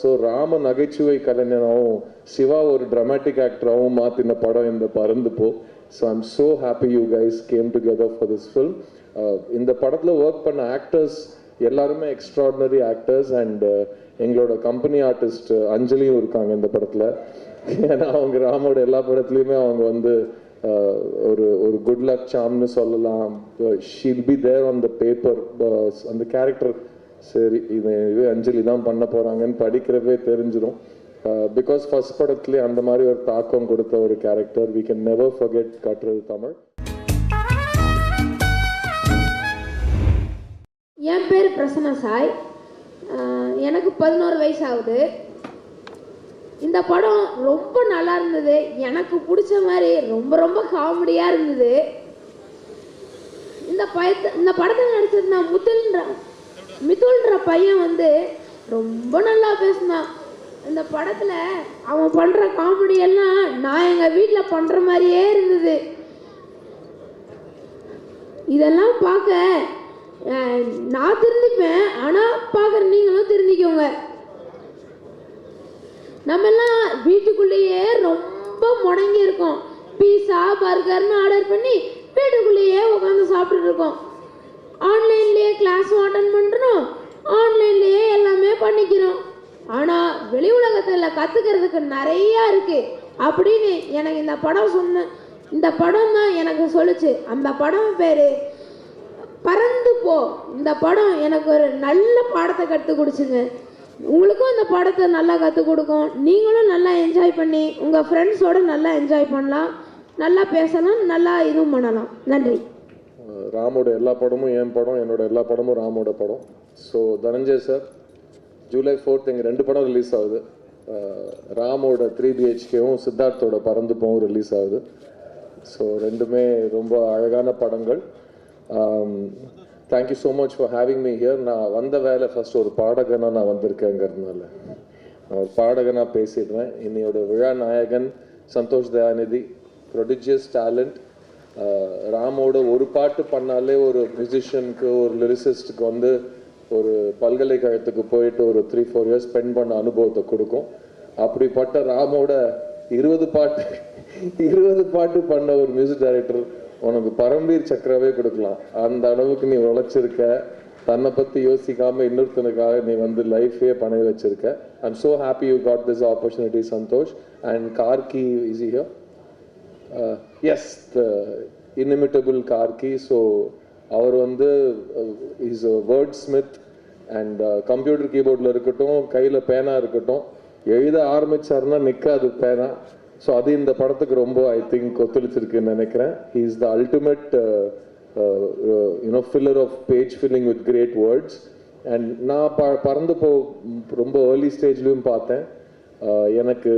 So Rama நகைச்சுவை கலைஞனாகவும் சிவா ஒரு dramatic ஆக்டராகவும் மாற்றின படம் இந்த Paranthu Po. So I'm so happy you guys came together for this film இந்த படத்தில் ஒர்க் பண்ண ஆக்டர்ஸ் எல்லாருமே எக்ஸ்ட்ராடினரி ஆக்டர்ஸ் அண்ட் எங்களோட கம்பெனி ஆர்டிஸ்ட் uh, அஞ்சலியும் இருக்காங்க இந்த படத்தில். ஏன்னா அவங்க ராமோட எல்லா படத்துலையுமே அவங்க வந்து uh, ஒரு ஒரு குட் லக் சாம்னு சொல்லலாம். She'll be there on the paper அந்த கேரக்டர் சரி இது இது அஞ்சலி தான் பண்ண போகிறாங்கன்னு படிக்கிறவே தெரிஞ்சிடும் பிகாஸ் ஃபர்ஸ்ட் படத்துலேயே அந்த மாதிரி ஒரு தாக்கம் கொடுத்த ஒரு character we can never forget காட்டுறது தமிழ். என் பேர் பிரசன்னா சாய். ஆஹ் எனக்கு பதினோரு வயசு ஆகுது இந்த படம் ரொம்ப நல்லா இருந்தது. எனக்கு பிடிச்ச மாதிரி ரொம்ப ரொம்ப காமெடியாக இருந்தது. இந்த பயத்தை இந்த படத்தில் நடிச்சது நான் முத்துல்ன்ற மிதுல்ன்ற பையன் வந்து ரொம்ப நல்லா பேசினான். இந்த படத்தில் அவன் பண்ணுற காமெடி எல்லாம் நான் எங்கள் வீட்டில் பண்ணுற மாதிரியே இருந்தது. இதெல்லாம் பார்க்க நான் திருந்திப்பேன் ஆனால் பார்க்குற நீங்களும் திருந்திக்கோங்க நம்ம எல்லாம் வீட்டுக்குள்ளேயே ரொம்ப முடங்கி இருக்கோம். பீஸா பர்கர்னு ஆர்டர் பண்ணி வீட்டுக்குள்ளேயே உட்காந்து சாப்பிட்டுட்டு இருக்கோம். ஆன்லைன்லேயே கிளாஸ் கற்றுக்கிறதுக்கு நிறையா இருக்குது அப்படின்னு எனக்கு இந்த படம் சொன்ன இந்த படம் தான் எனக்கு சொல்லுச்சு. அந்த படம் பேர் பறந்து போ. இந்த படம் எனக்கு ஒரு நல்ல பாடத்தை கற்றுக் கொடுச்சுங்க. உங்களுக்கும் இந்த பாடத்தை நல்லா கற்றுக் கொடுக்கும். நீங்களும் நல்லா என்ஜாய் பண்ணி உங்கள் ஃப்ரெண்ட்ஸோட நல்லா என்ஜாய் பண்ணலாம். நல்லா பேசலாம் நல்லா இதுவும் பண்ணலாம். நன்றி. ராமோட எல்லா படமும் என் படம் என்னோட எல்லா படமும் ராமோட படம். So Dhananjay sir July fourth எங்கள் ரெண்டு படம் ரிலீஸ் ஆகுது. ராமோட த்ரீ பிஹெச்கேவும் சித்தார்த்தோட பறந்து போவும் ரிலீஸ் ஆகுது. ஸோ ரெண்டுமே ரொம்ப அழகான படங்கள். Thank you so much for having me here நான் வந்த வேலை ஃபஸ்ட் ஒரு பாடகனாக நான் வந்திருக்கேங்கிறதுனால. நான் ஒரு பாடகனாக பேசிடுறேன். இன்னையோட விழா நாயகன் சந்தோஷ் தயாநிதி ப்ரொடிஜியஸ் டேலண்ட் ராமோட ஒரு பாட்டு பண்ணாலே ஒரு மியூசிஷியனுக்கு ஒரு லிரிசிஸ்டுக்கு வந்து ஒரு பல்கலைக்கழகத்துக்கு போயிட்டு ஒரு த்ரீ ஃபோர் இயர்ஸ் ஸ்பெண்ட் பண்ண அனுபவத்தை கொடுக்கும். அப்படிப்பட்ட ராமோட இருபது பாட்டு இருபது பாட்டு பண்ண ஒரு மியூசிக் டைரக்டர் உனக்கு பரம்பீர் சக்கரவே கொடுக்கலாம். அந்த அளவுக்கு நீ உழைச்சிருக்க. தன்னை பற்றி யோசிக்காமல் இன்னொருத்தனுக்காக நீ வந்து லைஃபே பண்ணி வச்சிருக்க. I'm so happy you got this opportunity Santhosh and Karky is he is the uh, inimitable Karky so அவர் வந்து is wordsmith and computer கீபோர்டில் இருக்கட்டும் கையில் பேனா இருக்கட்டும் எழுத ஆரம்பிச்சாருன்னா நிற்காது பேனா. ஸோ அது இந்த படத்துக்கு ரொம்ப ஐ திங்க் ஒத்துழைச்சிருக்குன்னு நினைக்கிறேன். Is the ultimate you know filler of page filling with great words and நான் ப பறந்து போ ரொம்ப ஏர்லி ஸ்டேஜ்லேயும் பார்த்தேன். Uh, எனக்கு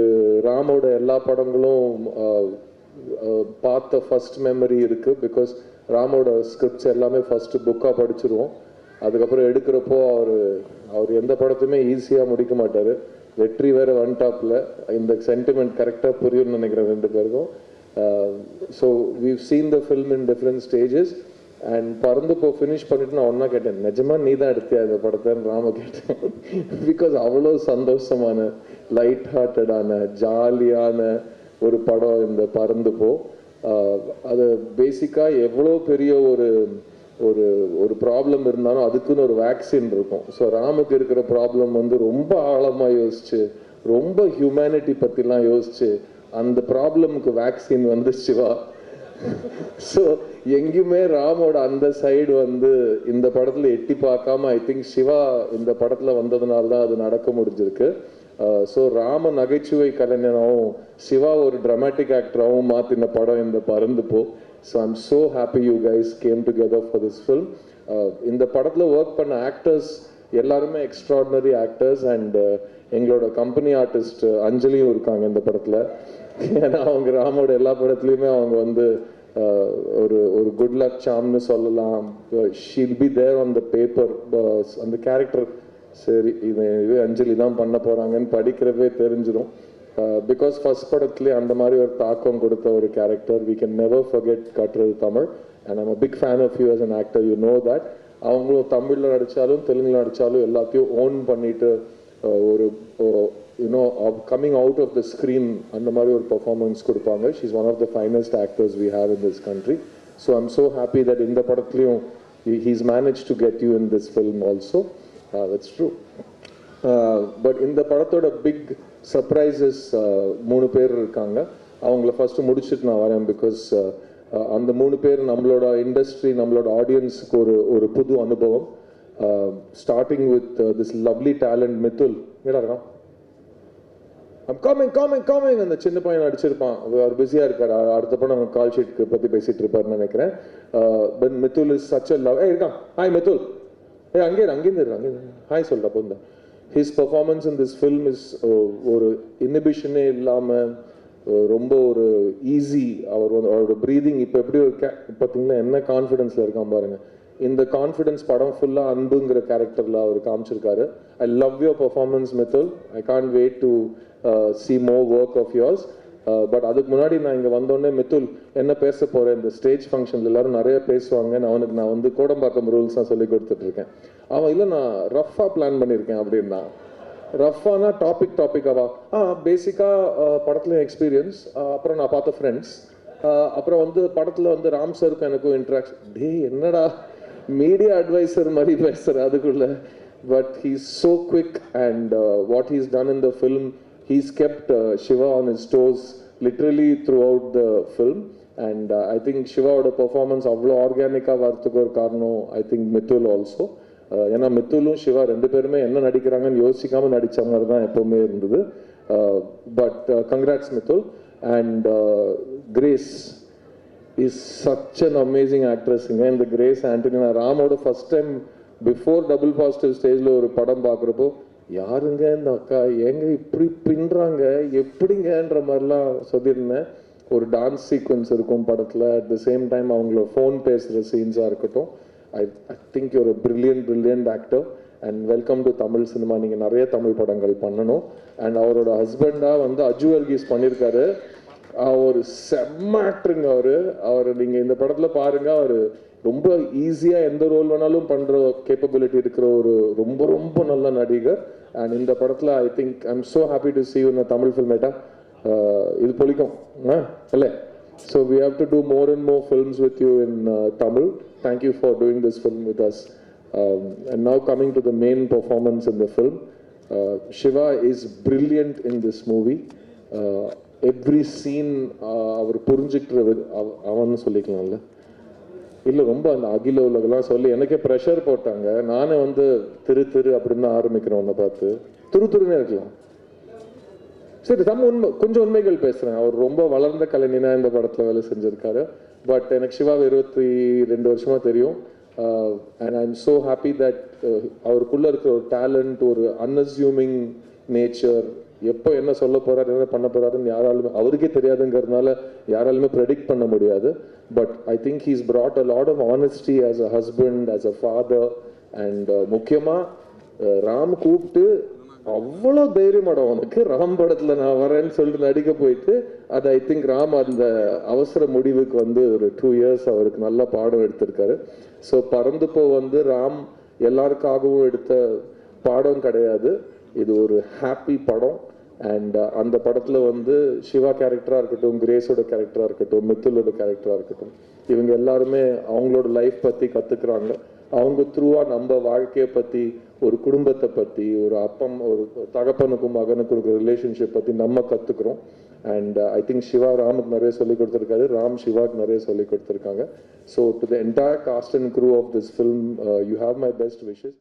ராமோட எல்லா படங்களும் uh, uh, பார்த்த ஃபர்ஸ்ட் மெமரி இருக்குது பிகாஸ் ராமோட ஸ்கிரிப்ட்ஸ் எல்லாமே ஃபஸ்ட்டு புக்காக படிச்சிருவோம். அதுக்கப்புறம் எடுக்கிறப்போ அவர் அவர் எந்த படத்தையுமே ஈஸியாக முடிக்க மாட்டார். வெற்றி வேறு ஒன் டாப்பில் இந்த சென்டிமெண்ட் கரெக்டாக புரியும்னு நினைக்கிறேன் ரெண்டு பேருக்கும். So we've seen the film in different stages and Paranthu Po finish பண்ணிட்டு நான் ஒன்றா கேட்டேன் நிஜமா நீ தான் எடுத்தியா இந்த படத்தைன்னு ராம கேட்டேன். பிகாஸ் அவ்வளோ சந்தோஷமான லைட் ஹார்ட்டடான ஜாலியான ஒரு படம் இந்த பறந்து போ. அது பேசிக்காக எவ்வளோ பெரிய ஒரு ஒரு ஒரு ப்ராப்ளம் இருந்தாலும் அதுக்குன்னு ஒரு வேக்சின் இருக்கும். ஸோ ராமுக்கு இருக்கிற ப்ராப்ளம் வந்து ரொம்ப ஆழமாக யோசிச்சு ரொம்ப ஹியூமனிட்டி பற்றிலாம் யோசிச்சு அந்த ப்ராப்ளமுக்கு வேக்சின் வந்து சிவா. ஸோ எங்கேயுமே ராமோட அந்த சைடு வந்து இந்த படத்தில் எட்டி பார்க்காம ஐ திங்க் சிவா இந்த படத்தில் வந்ததுனால தான் அது நடக்க முடிஞ்சிருக்கு. ஸோ ராம நகைச்சுவை கலைஞனாகவும் சிவா ஒரு ட்ரமாட்டிக் ஆக்டராகவும் மாற்றின படம் இந்த Paranthu Po so I'm so happy you guys came together for this film இந்த படத்தில் ஒர்க் பண்ண ஆக்டர்ஸ் எல்லாருமே எக்ஸ்ட்ராடினரி ஆக்டர்ஸ் அண்ட் எங்களோட கம்பெனி ஆர்டிஸ்ட் அஞ்சலியும் இருக்காங்க இந்த படத்தில். ஏன்னா அவங்க ராமோட எல்லா படத்துலையுமே அவங்க வந்து ஒரு ஒரு குட் லக் சாம்னு சொல்லலாம். She'll be there on the paper அந்த கேரக்டர் சரி இது இது அஞ்சலி தான் பண்ண போகிறாங்கன்னு படிக்கிறவே தெரிஞ்சிடும் பிகாஸ் ஃபர்ஸ்ட் படத்துலேயே அந்த மாதிரி ஒரு தாக்கம் கொடுத்த ஒரு character we can never forget காட்டுறது Tamil. And I'm big fan of you as an actor you know that அவங்களும் தமிழில் நடித்தாலும் தெலுங்கில் நடித்தாலும் எல்லாத்தையும் ஓன் பண்ணிட்டு ஒரு you know coming out of the screen அந்த மாதிரி ஒரு பர்ஃபார்மன்ஸ் கொடுப்பாங்க. She is one of the finest actors we have in this country so I'm so happy that இந்த படத்துலையும் he's managed to get you in this film also that's true but இந்த படத்தோட big surprises மூணு பேர் இருக்காங்க. அவங்கள first முடிச்சுட்டு நான் வரேன் பிகாஸ் ah, ah, அந்த மூணு பேர் நம்மளோட இண்டஸ்ட்ரி நம்மளோட ஆடியன்ஸுக்கு ஒரு ஒரு புது அனுபவம். Starting with this lovely talent Mithul ஏடா இருக்கான்? I'm coming, coming, அந்த சின்ன பையன் நடிச்சிருப்பான் அவர் பிஸியாக இருக்கார். அடுத்த படம் நம்ம கால் ஷீட்க்கு பற்றி பேசிட்டு இருப்பாருன்னு நினைக்கிறேன். But Mithul is such a love ஏ இருக்கான். ஹாய் மித்துல் ஏ அங்கே அங்கேருந்து அங்கே ஹாய் சொல்கிறா போந்த his performance in this film is ஒரு இன்னிபிஷனே இல்லாமல் ரொம்ப ஒரு ஈஸி அவர் வந்து அவரோட ப்ரீதிங் இப்போ எப்படி ஒரு கே பார்த்தீங்கன்னா என்ன கான்ஃபிடென்ஸில் இருக்கான் பாருங்க. இந்த கான்ஃபிடென்ஸ் படம் ஃபுல்லாக அன்புங்கிற கேரக்டரில் அவர் காமிச்சிருக்காரு. I love your performance Mithul I can't wait to see more work of yours. Uh, but அதுக்கு முன்னாடி நான் இங்கே வந்தோடனே மித்துல் என்ன பேச போகிறேன் இந்த ஸ்டேஜ் ஃபங்க்ஷனில் எல்லாரும் நிறைய பேசுவாங்கன்னு அவனுக்கு நான் வந்து கோடம்பாக்கம் ரூல்ஸ் தான் சொல்லி கொடுத்துட்ருக்கேன். அவன் இல்லை நான் ரஃப்பாக பிளான் பண்ணியிருக்கேன் அப்படின்னா ரஃப்பானா டாபிக் டாபிக்காவா ஆ பேசிக்காக படத்துலையும் எக்ஸ்பீரியன்ஸ் அப்புறம் நான் பார்த்த ஃப்ரெண்ட்ஸ் அப்புறம் வந்து படத்தில் வந்து ராம் சருக்கும் எனக்கும் இன்ட்ராக்ஷன் டே என்னடா மீடியா அட்வைசர் மாதிரி பேசுகிற அதுக்குள்ள? But he's so quick and what he's done in the film he's kept uh, Shiva on his toes literally throughout the film and I think சிவாவோட performance அவ்வளோ ஆர்கானிக்காக வரத்துக்கு ஒரு காரணம் ஐ திங்க் மித்துல் ஆல்சோ ஏன்னா மித்துலும் சிவா ரெண்டு பேருமே என்ன நடிக்கிறாங்கன்னு யோசிக்காம நடிச்ச மாதிரி தான் எப்பவுமே இருந்தது. But congrats Mithul and Grace is such an amazing ஆக்ட்ரஸுங்க இந்த கிரேஸ் ஆண்டனி நான் ராமோட first time before double positive ஸ்டேஜில் ஒரு படம் பார்க்குறப்போ யாருங்க இந்த அக்கா? ஏங்க இப்படி பின்னுறாங்க எப்படிங்கன்ற மாதிரிலாம் சொல்லியிருந்தேன். ஒரு டான்ஸ் சீக்வன்ஸ் இருக்கும் படத்தில். அட் த சேம் டைம் அவங்கள ஃபோன் பேசுகிற சீன்ஸாக இருக்கட்டும். I I think you're brilliant brilliant actor and welcome to Tamil cinema நீங்கள் நிறைய தமிழ் படங்கள் பண்ணணும். அண்ட் அவரோட ஹஸ்பண்டாக வந்து அஜு அல்கீஸ் பண்ணியிருக்காரு. அவர் செம்ம ஆக்டருங்க அவர். அவர் நீங்கள் இந்த படத்தில் பாருங்கள் அவர் ரொம்ப ஈஸியாக எந்த ரோல் வேணாலும் பண்ணுற கேப்பபிலிட்டி இருக்கிற ஒரு ரொம்ப ரொம்ப நல்ல நடிகர். அண்ட் இந்த படத்தில் I think I am so happy to see in Tamil film ஏட்டா இது பொழிக்கும் ஆ இல்லை. So we have to do more and more films with you in Tamil thank you for doing this film with us and now coming to the main performance in the film Shiva is brilliant in this movie every scene அவர் புரிஞ்சுக்கிற அவ- அவன்னு சொல்லிக்கலாம்ல? இல்லை ரொம்ப அந்த அகில உலகெல்லாம் சொல்லி எனக்கே pressure போட்டாங்க. நானே வந்து திரு திரு அப்படின்னு தான் ஆரம்பிக்கிறேன் உன்னை பார்த்து. துரு துருன்னு இருக்கலாம். சரி தம் உண்மை கொஞ்சம் உண்மைகள் பேசுறேன். அவர் ரொம்ப வளர்ந்த கலைஞனா இந்த படத்துல வேலை செஞ்சிருக்காரு. பட் எனக்கு சிவா இருபத்தி ரெண்டு வருஷமா தெரியும். And I am so happy that அவருக்குள்ள இருக்கிற ஒரு டேலண்ட் ஒரு அன்அஸ்யூமிங் நேச்சர் எப்போ என்ன சொல்ல போறாரு என்ன பண்ண போறாருன்னு யாராலுமே அவருக்கே தெரியாதுங்கிறதுனால யாராலுமே ப்ரெடிக்ட் பண்ண முடியாது. But I think he's brought a lot of honesty as a husband as a father and முக்கியமாக ராம் கூப்பிட்டு அவ்வளோ தைரியமாடும் அவனுக்கு ராம் படத்தில் நான் வரேன்னு சொல்லிட்டு நடிக்க போயிட்டு அது ஐ திங்க் ராம் அந்த அவசர முடிவுக்கு வந்து ஒரு டூ இயர்ஸ் அவருக்கு நல்ல பாடம் எடுத்திருக்காரு. ஸோ பறந்து வந்து ராம் எல்லாருக்காகவும் எடுத்த பாடம் கிடையாது. இது ஒரு ஹாப்பி படம். அண்ட் uh, அந்த படத்தில் வந்து சிவா கேரக்டராக இருக்கட்டும் கிரேஸோட கேரக்டராக இருக்கட்டும் மித்துலோட கேரக்டராக இருக்கட்டும் இவங்க எல்லாருமே அவங்களோட லைஃப் பற்றி கற்றுக்குறாங்க அவங்க த்ரூவா நம்ம வாழ்க்கையை பற்றி ஒரு குடும்பத்தை பற்றி ஒரு அப்பம் ஒரு தகப்பனுக்கும் மகனுக்கும் இருக்கிற ரிலேஷன்ஷிப் பற்றி நம்ம கற்றுக்குறோம் and I uh, think Shiva ராமுக்கு நிறைய சொல்லி கொடுத்துருக்காரு. ராம் சிவாக்கு நிறைய சொல்லி கொடுத்துருக்காங்க. So to the entire cast and crew of this film you have my best wishes